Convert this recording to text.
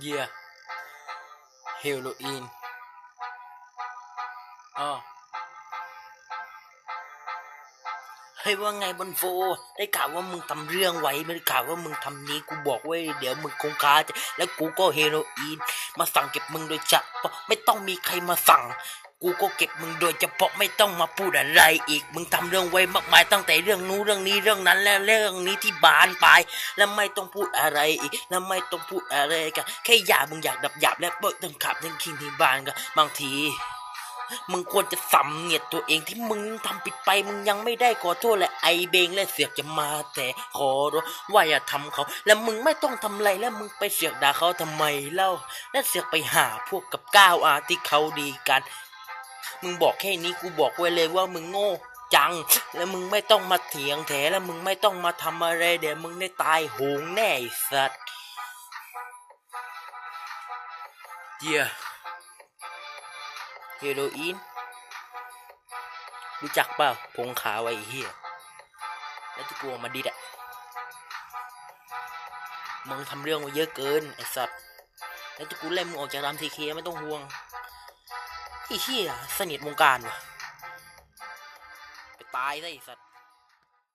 เยียเฮโรอีนอ๋อเฮ้ยว่าไงบนโฟ ได้ข่าวว่ามึงทำเรื่องไว้ไม่ได้ข่าวว่ามึงทำนี้กูบอกไว้เดี๋ยวมึงคงคาจะแล้วกูก็เฮโรอีน มาสั่งเก็บมึงโดยจะไม่ต้องมีใครมาสั่ง กูก็เก็บมึงโดยเฉพาะไม่ต้องมาพูดอะไรอีก มึงทำเรื่องไว้มากมายตั้งแต่เรื่องนู้เรื่องนี้เรื่องนั้นและเรื่องนี้ที่บานปลายแล้วไม่ต้องพูดอะไรอีก แล้วไม่ต้องพูดอะไรกันแค่อยากมึงอยากดับหยาบและเปิดตึงขับตึงคิงที่บ้านกันบางทีมึงควรจะสำเนียดตัวเองที่มึงทำผิดไป มึงยังไม่ได้ขอโทษและไอเบงและเสือกจะมาแต่ขอร้องว่าอย่าทำเขา แล้วมึงไม่ต้องทำอะไรแล้วมึงไปเสือกด่าเขาทำไมเล่า และเสือกไปหาพวกกับก้าวอาที่เขาดีกัน มึงบอกแค่นี้กูบอกไว้เลยว่ามึงโง่จัง แล้วมึงไม่ต้องมาเถียงแถแล้วมึงไม่ต้องมาทำอะไรเดี๋ยวมึงได้ตายโหงแน่สัตว์เยียเฮโรอีนรู้จักเปล่าพงขาวไอ้เหี้ยแล้วที่กลัวมาดิดอะมึงทำเรื่องมาเยอะเกินไอ้สัตว์แล้วที่กูไล่มึงออกจากรามทีเคไม่ต้องห่วง อ้เหี้ยสนิทวงการวะไปตายซะไอ้สัตว์